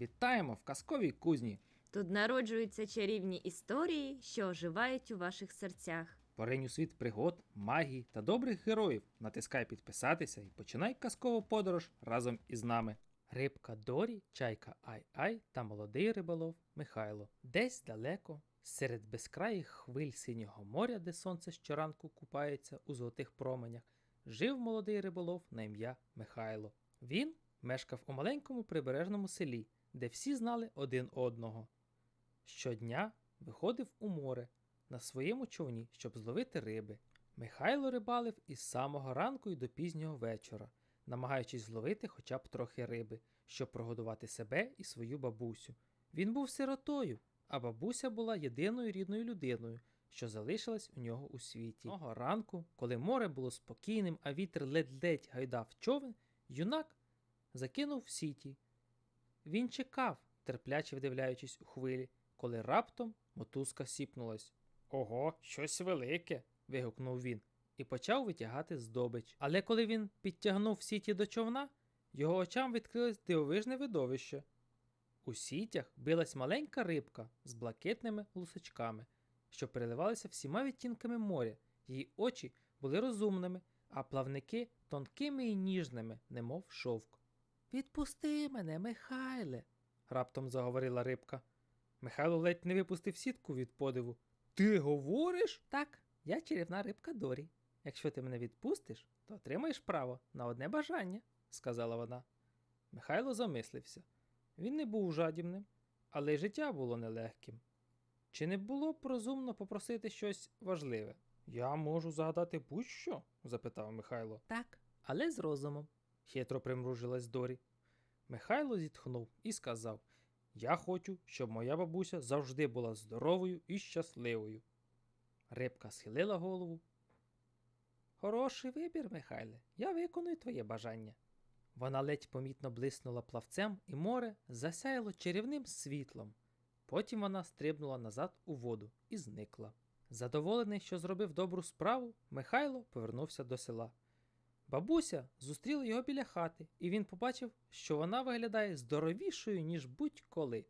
Вітаємо в казковій кузні. Тут народжуються чарівні історії, що оживають у ваших серцях. Поринь у світ пригод, магії та добрих героїв. Натискай підписатися і починай казкову подорож разом із нами. Рибка Дорі, чайка Ай-Ай та молодий риболов Михайло. Десь далеко, серед безкраїх хвиль синього моря, де сонце щоранку купається у золотих променях, жив молодий риболов на ім'я Михайло. Він мешкав у маленькому прибережному селі, де всі знали один одного. Щодня виходив у море на своєму човні, щоб зловити риби. Михайло рибалив із самого ранку й до пізнього вечора, намагаючись зловити хоча б трохи риби, щоб прогодувати себе і свою бабусю. Він був сиротою, а бабуся була єдиною рідною людиною, що залишилась у нього у світі. Того ранку, коли море було спокійним, а вітер ледь-ледь гайдав човен, юнак закинув сіті. Він чекав, терпляче вдивляючись у хвилі, коли раптом мотузка сіпнулась. Ого, щось велике. вигукнув він і почав витягати здобич. Але коли він підтягнув сіті до човна, його очам відкрилось дивовижне видовище. У сітях билась маленька рибка з блакитними лусочками, що переливалися всіма відтінками моря. Її очі були розумними, а плавники тонкими і ніжними, немов шовк. Відпусти мене, Михайле, раптом заговорила рибка. Михайло ледь не випустив сітку від подиву. Ти говориш? Так, я чарівна рибка Дорі. Якщо ти мене відпустиш, то отримаєш право на одне бажання, сказала вона. Михайло замислився. Він не був жадібним, але й життя було нелегким. Чи не було б розумно попросити щось важливе? Я можу загадати будь-що? запитав Михайло. Так, але з розумом, хитро примружилась Дорі. Михайло зітхнув і сказав: Я хочу, щоб моя бабуся завжди була здоровою і щасливою. Рибка схилила голову. Хороший вибір, Михайле, я виконую твоє бажання. Вона ледь помітно блиснула плавцем, і море засяяло чарівним світлом. Потім вона стрибнула назад у воду і зникла. Задоволений, що зробив добру справу, Михайло повернувся до села. Бабуся зустріла його біля хати, і він побачив, що вона виглядає здоровішою, ніж будь-коли.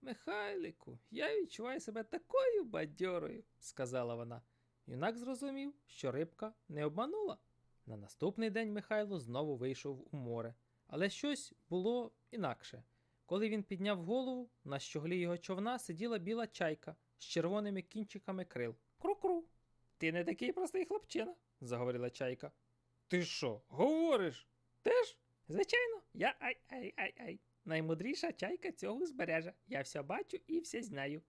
Михайлику, я відчуваю себе такою бадьорою, сказала вона. Юнак зрозумів, що рибка не обманула. На наступний день Михайло знову вийшов у море, але щось було інакше. Коли він підняв голову, на щоглі його човна сиділа біла чайка з червоними кінчиками крил. Кру-кру. Ти не такий простий хлопчина, заговорила чайка. Ти що, говориш? Теж? Звичайно, я ай-ай-ай-ай. Наймудріша чайка цього узбережжя. Я все бачу і все знаю.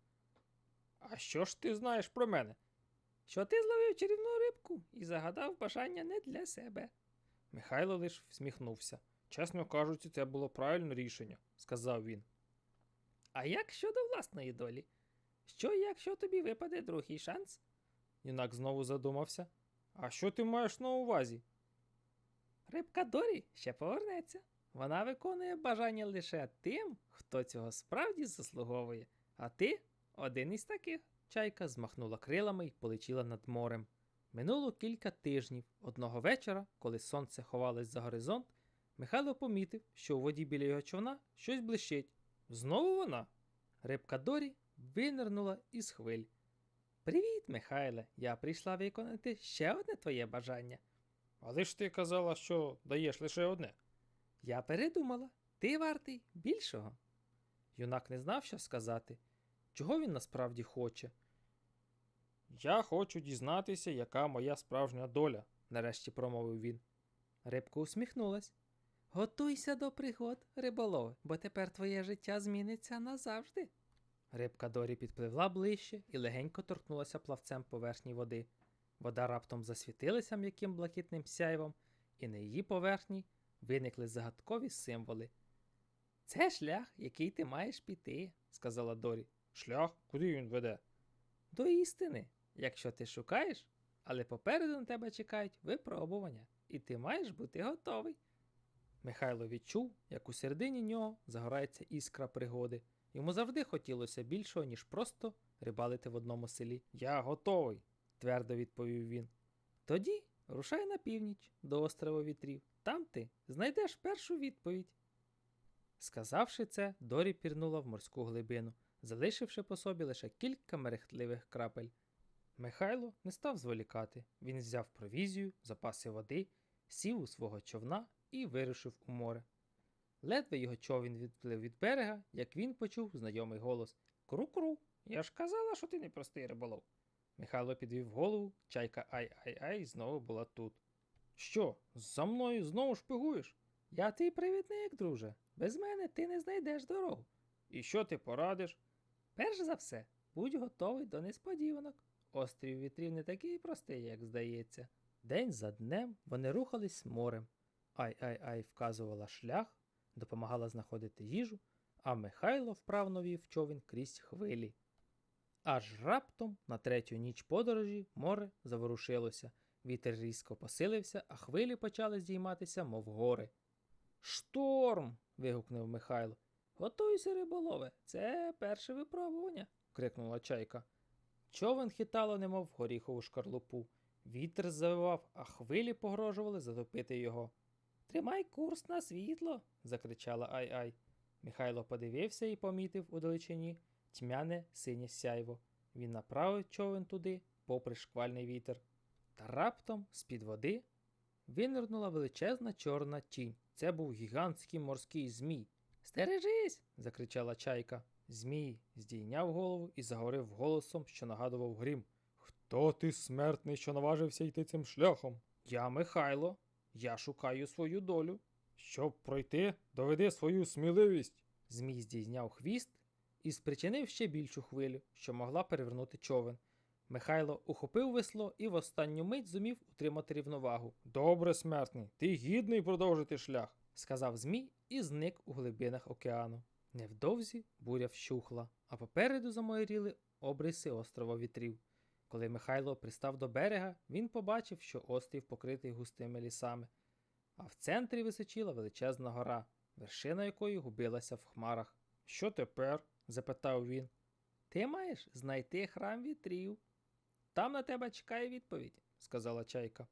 А що ж ти знаєш про мене? Що ти зловив чарівну рибку і загадав бажання не для себе. Михайло лиш всміхнувся. Чесно кажучи, це було правильне рішення, сказав він. А як щодо власної долі? Що, якщо тобі випаде другий шанс? Юнак знову задумався. А що ти маєш на увазі? Рибка Дорі ще повернеться. Вона виконує бажання лише тим, хто цього справді заслуговує, а ти один із таких. Чайка змахнула крилами і полетіла над морем. Минуло кілька тижнів. Одного вечора, коли сонце ховалось за горизонт, Михайло помітив, що у воді біля його човна щось блищить. Знову вона. Рибка Дорі винирнула із хвиль. Привіт, Михайле, я прийшла виконати ще одне твоє бажання. Але ж ти казала, що даєш лише одне. Я передумала, ти вартий більшого. Юнак не знав, що сказати. Чого він насправді хоче? Я хочу дізнатися, яка моя справжня доля, нарешті промовив він. Рибка усміхнулась. Готуйся до пригод, риболове, бо тепер твоє життя зміниться назавжди. Рибка Дорі підпливла ближче і легенько торкнулася плавцем поверхні води. Вода раптом засвітилася м'яким блакитним сяйвом, і на її поверхні виникли загадкові символи. Це шлях, який ти маєш піти, сказала Дорі. Шлях? Куди він веде? До істини, якщо ти шукаєш, але попереду на тебе чекають випробування, і ти маєш бути готовий. Михайло відчув, як у середині нього загорається іскра пригоди. Йому завжди хотілося більшого, ніж просто рибалити в одному селі. Я готовий, твердо відповів він. Тоді рушай на північ до острова вітрів. Там ти знайдеш першу відповідь. Сказавши це, Дорі пірнула в морську глибину, залишивши по собі лише кілька мерехтливих крапель. Михайло не став зволікати. Він взяв провізію, запаси води, сів у свого човна і вирушив у море. Ледве його човін відплив від берега, як він почув знайомий голос Кру-кру, я ж казала, що ти не простий риболов. Михайло підвів голову, чайка ай-ай-ай знову була тут. Що, за мною знову шпигуєш? Я твій привітник, друже. Без мене ти не знайдеш дорогу. І що ти порадиш? Перш за все, будь готовий до несподіванок. Острів вітрів не такий простий, як здається. День за днем вони рухались морем. Ай-ай-ай вказувала шлях, допомагала знаходити їжу, а Михайло вправно вів човен крізь хвилі. Аж раптом на третю ніч подорожі море заворушилося, вітер різко посилився, а хвилі почали здійматися, мов гори. Шторм. вигукнув Михайло. Готуйся, риболове, це перше випробування, крикнула чайка. Човен хитало, немов горіхову шкарлупу. Вітер завивав, а хвилі погрожували затопити його. Тримай курс на світло. закричала Ай-Ай. Михайло подивився і помітив у далечині тьмяне синє сяйво. Він направив човен туди, попри шквальний вітер. Та раптом з-під води винирнула величезна чорна тінь. Це був гігантський морський змій. Стережись. закричала чайка. Змій здійняв голову і заговорив голосом, що нагадував грім. Хто ти, смертний, що наважився йти цим шляхом? Я Михайло. Я шукаю свою долю. Щоб пройти, доведи свою сміливість. Змій здійняв хвіст і спричинив ще більшу хвилю, що могла перевернути човен. Михайло ухопив весло і в останню мить зумів утримати рівновагу. Добре, смертний, ти гідний продовжити шлях, сказав Змій і зник у глибинах океану. Невдовзі буря вщухла, а попереду замайоріли обриси острова вітрів. Коли Михайло пристав до берега, він побачив, що острів покритий густими лісами, а в центрі височіла величезна гора, вершина якої губилася в хмарах. Що тепер? Запитав він. Ти маєш знайти храм вітрів. Там на тебе чекає відповідь, сказала чайка.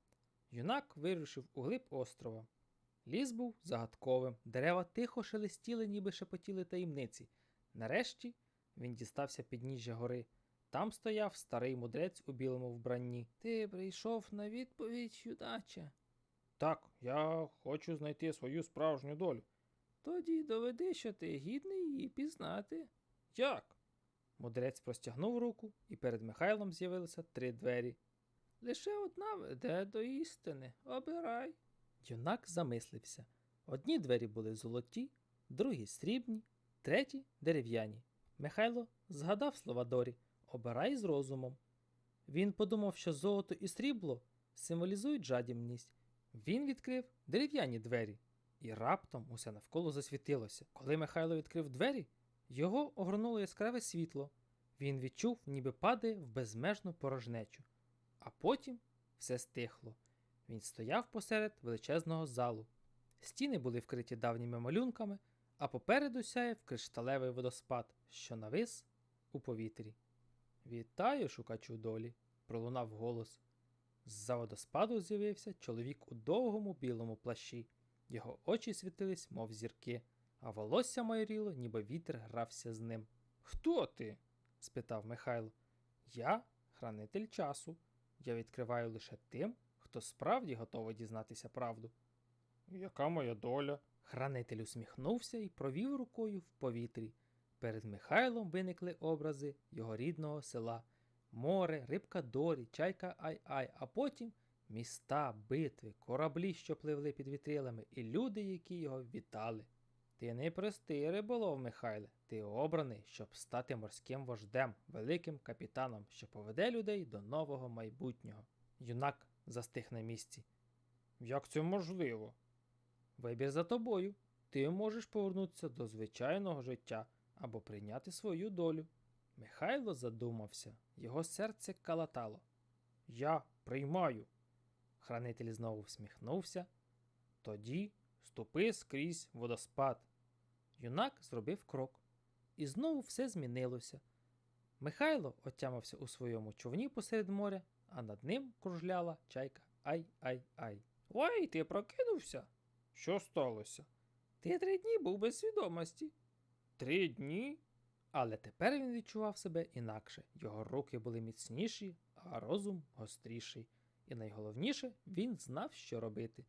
Юнак вирушив у глиб острова. Ліс був загадковим, дерева тихо шелестіли, ніби шепотіли таємниці. Нарешті він дістався підніжжя гори. Там стояв старий мудрець у білому вбранні. Ти прийшов на відповідь, юдаче. Так, я хочу знайти свою справжню долю. Тоді доведи, що ти гідний її пізнати. Як? Мудрець простягнув руку, і перед Михайлом з'явилися три двері. Лише одна веде до істини. Обирай. Юнак замислився. Одні двері були золоті, другі срібні, треті дерев'яні. Михайло згадав слова Дорі обирай з розумом. Він подумав, що золото і срібло символізують жадібність. Він відкрив дерев'яні двері, і раптом усе навколо засвітилося. Коли Михайло відкрив двері, його огорнуло яскраве світло. Він відчув, ніби падає в безмежну порожнечу. А потім все стихло. Він стояв посеред величезного залу. Стіни були вкриті давніми малюнками, а попереду сяяв кришталевий водоспад, що навис у повітрі. Вітаю, шукачу долі, пролунав голос. З-за водоспаду з'явився чоловік у довгому білому плащі. Його очі світились, мов зірки, а волосся майоріло, ніби вітер грався з ним. Хто ти? спитав Михайло. Я хранитель часу. Я відкриваю лише тим, хто справді готовий дізнатися правду. Яка моя доля? Хранитель усміхнувся і провів рукою в повітрі. Перед Михайлом виникли образи його рідного села, море, рибка Дорі, чайка Ай-Ай, а потім міста, битви, кораблі, що пливли під вітрилами, і люди, які його вітали. Ти не простий риболов, Михайле, ти обраний, щоб стати морським вождем, великим капітаном, що поведе людей до нового майбутнього. Юнак застиг на місці. Як це можливо? Вибір за тобою. Ти можеш повернутися до звичайного життя або прийняти свою долю. Михайло задумався, його серце калатало. Я приймаю. Хранитель знову всміхнувся. Тоді ступи скрізь водоспад. Юнак зробив крок, і знову все змінилося. Михайло отямився у своєму човні посеред моря, а над ним кружляла чайка Ай-ай-ай. Ой, ти прокинувся? Що сталося? Ти три дні був без свідомості. Три дні? Але тепер він відчував себе інакше. Його руки були міцніші, а розум гостріший. І найголовніше, він знав, що робити.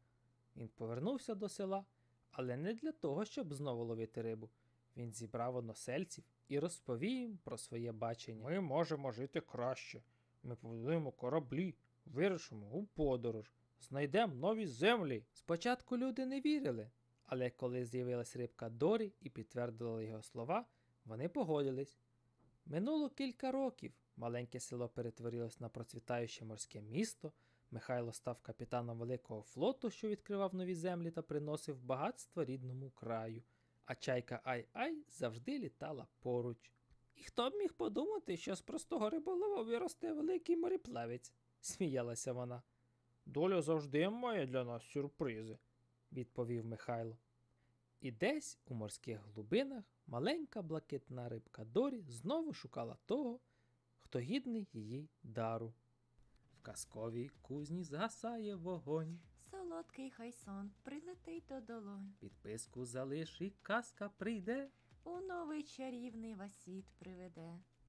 Він повернувся до села, але не для того, щоб знову ловити рибу. Він зібрав односельців і розповів їм про своє бачення. Ми можемо жити краще. Ми побудуємо кораблі, вирушимо у подорож, знайдемо нові землі. Спочатку люди не вірили, але коли з'явилась рибка Дорі і підтвердила його слова, вони погодились. Минуло кілька років. Маленьке село перетворилось на процвітаюче морське місто. Михайло став капітаном великого флоту, що відкривав нові землі та приносив багатство рідному краю. А чайка Ай-Ай завжди літала поруч. І хто б міг подумати, що з простого риболова виросте великий мореплавець, сміялася вона. Доля завжди має для нас сюрпризи, відповів Михайло. І десь у морських глибинах маленька блакитна рибка Дорі знову шукала того, хто гідний її дару. Казковій кузні згасає вогонь. Солодкий хай сон прилетить до долонь. Підписку залиш і казка прийде. У новий чарівний васіт приведе.